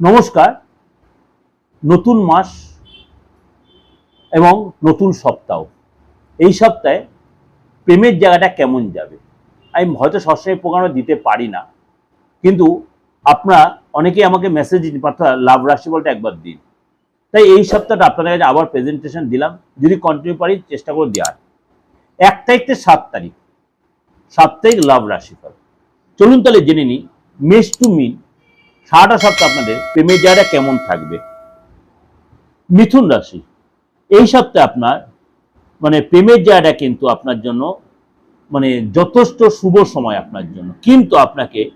নমস্কার। নতুন মাস এবং নতুন সপ্তাহ। এই সপ্তাহে প্রেমের জায়গাটা কেমন যাবে? আমি হয়তো সবসময় প্রোগ্রামে দিতে পারি না, কিন্তু আপনারা অনেকেই আমাকে মেসেজ পাঠা লাভ রাশি বলটা একবার দিন। তাই এই সপ্তাহটা আপনাদের কাছে আবার প্রেজেন্টেশন দিলাম। যদি কন্টিনিউ পারি, চেষ্টা করে দেওয়ার এক তারিখ থেকে সাত তারিখ। তারিখ লাভ রাশিফল। চলুন তাহলে জেনে নিই। মেষ টু মিন সারাটা সপ্তাহ আপনাদের প্রেমের জায়গাটা কেমন থাকবে? মিথুন রাশি। এই সপ্তাহে আপনার মানে প্রেমের জায়গাটা কিন্তু আপনার জন্য মানে যথেষ্ট শুভ সময় আপনার জন্য। কিন্তু আপনাকে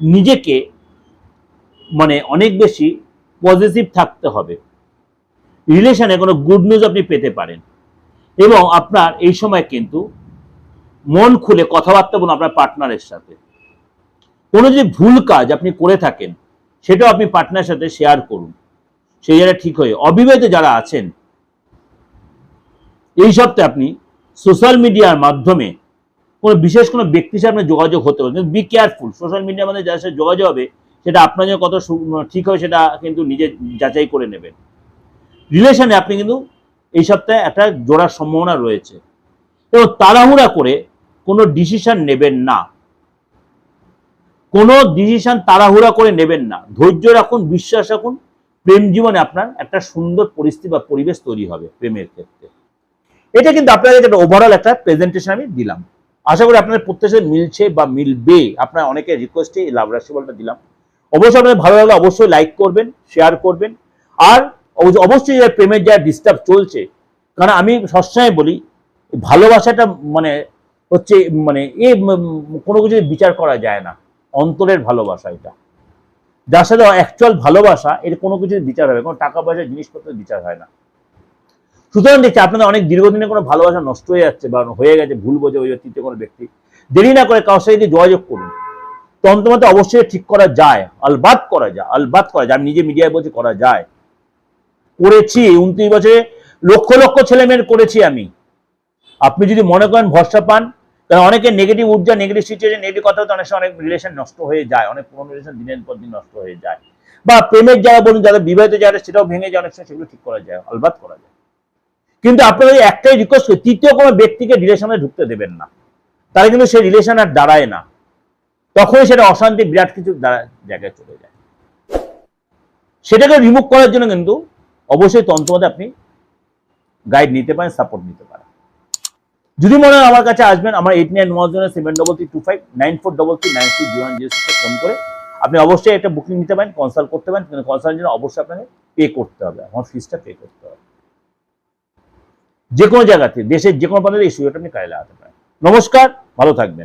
নিজেকে মানে অনেক বেশি পজিটিভ থাকতে হবে। রিলেশনে কোনো গুড নিউজ আপনি পেতে পারেন। এবং আপনার এই সময় কিন্তু মন খুলে কথাবার্তা বলুন আপনার পার্টনারের সাথে। কোনো যদি ভুল কাজ আপনি করে থাকেন সেটাও আপনি পার্টনার সাথে শেয়ার করুন। সেই জায়গায় ঠিক হয়ে অবিবাহিত যারা আছেন, এই সপ্তাহে আপনি সোশ্যাল মিডিয়ার মাধ্যমে কোনো বিশেষ কোনো ব্যক্তির সাথে আপনার যোগাযোগ হতে পারে। বি কেয়ারফুল সোশ্যাল মিডিয়ার মধ্যে যার সাথে যোগাযোগ হবে, সেটা আপনার জন্য কত ঠিক হবে সেটা কিন্তু নিজে যাচাই করে নেবেন। রিলেশনে আপনি কিন্তু এই সপ্তাহে একটা জোড়ার সম্ভাবনা রয়েছে। এবং তাড়াহুড়া করে কোনো ডিসিশন নেবেন না। কোনো ডিসিশন তাড়াহুড়া করে নেবেন না। ধৈর্য রাখুন, বিশ্বাস রাখুন, প্রেম জীবনে আপনার একটা সুন্দর পরিস্থিতি বা পরিবেশ তৈরি হবে প্রেমের ক্ষেত্রে। এটা কিন্তু আপনাদের একটা ওভারঅল একটা প্রেজেন্টেশন আমি দিলাম। আশা করি আপনাদের প্রত্যেকের মিলছে বা মিলবে। আপনার অনেকে রিকোয়েস্টে এই লাভ রাশি বলটা দিলাম। অবশ্যই আপনাদের ভালো লাগলে অবশ্যই লাইক করবেন শেয়ার করবেন। আর অবশ্যই প্রেমের যা ডিস্টার্ব চলছে, কারণ আমি সবসময় বলি, ভালোবাসাটা মানে হচ্ছে মানে এ কোনো কিছু বিচার করা যায় না। অন্তরের ভালোবাসা এটা। যার সাথে অ্যাকচুয়াল ভালোবাসা, এর কোনো কিছুর বিচার হবে কোনো টাকা পয়সা জিনিসপত্রের বিচার হয় না। সুতরাং দেখছি আপনাদের অনেক দীর্ঘদিনে কোনো ভালোবাসা নষ্ট হয়ে যাচ্ছে বা হয়ে গেছে, ভুল বোঝে ওই তৃতীয় কোনো ব্যক্তি। দেরি না করে কারোর সাথে যোগাযোগ করুন। তন্ত্রমতে অবশ্যই ঠিক করা যায়, আলবাত করা যায়, আলবাত করা যায়। আমি নিজে মিডিয়ায় বলছি করা যায়। করেছি, উনত্রিশ বছরে লক্ষ লক্ষ ছেলে মেয়ের করেছি আমি। আপনি যদি মনে করেন ভরসা পান কারণ অনেকে নেগেটিভ ঊর্জা নেগেটিভ সিচুয়েশন নেগেটিভ কথা অনেক সময় অনেক রিলেশন নষ্ট হয়ে যায়, অনেক পুরনো রিলেশন দিনের পর দিন নষ্ট হয়ে যায়। বা প্রেমের যারা বলুন যাদের বিবাহিত জায়গা সেটাও ভেঙে যায়, অনেক সময় সেগুলো ঠিক করা যায় আলবাত করা যায়। কিন্তু আপনাদের একটাই রিকোয়েস্ট করি তৃতীয় কোনো ব্যক্তিকে রিলেশনে ঢুকতে দেবেন না। তাহলে কিন্তু সেই রিলেশন আর দাঁড়ায় না। তখনই সেটা অশান্তি, বিরাট কিছু জায়গায় চলে যায়। সেটাকে রিমুভ করার জন্য কিন্তু অবশ্যই তন্ত্রমতে আপনি গাইড নিতে পারেন সাপোর্ট নিতে পারেন। যদি মনে হয় আমার কাছে আসবেন, আমার eight nine one zero seven double three two five nine four double three nine three zero zero phone করে আপনি অবশ্যই একটা বুকিং নিতে পারেন কনসাল্ট করতে পারেন, কিন্তু কনসাল্টের জন্য অবশ্যই আপনাকে পে করতে হবে, আমার ফিজটা পে করতে হবে। যে কোনো জায়গাতে, দেশের যে কোনো প্রান্তে এই সুযোগটা আপনি কাজে লাগাতে পারেন। নমস্কার, ভালো থাকবেন।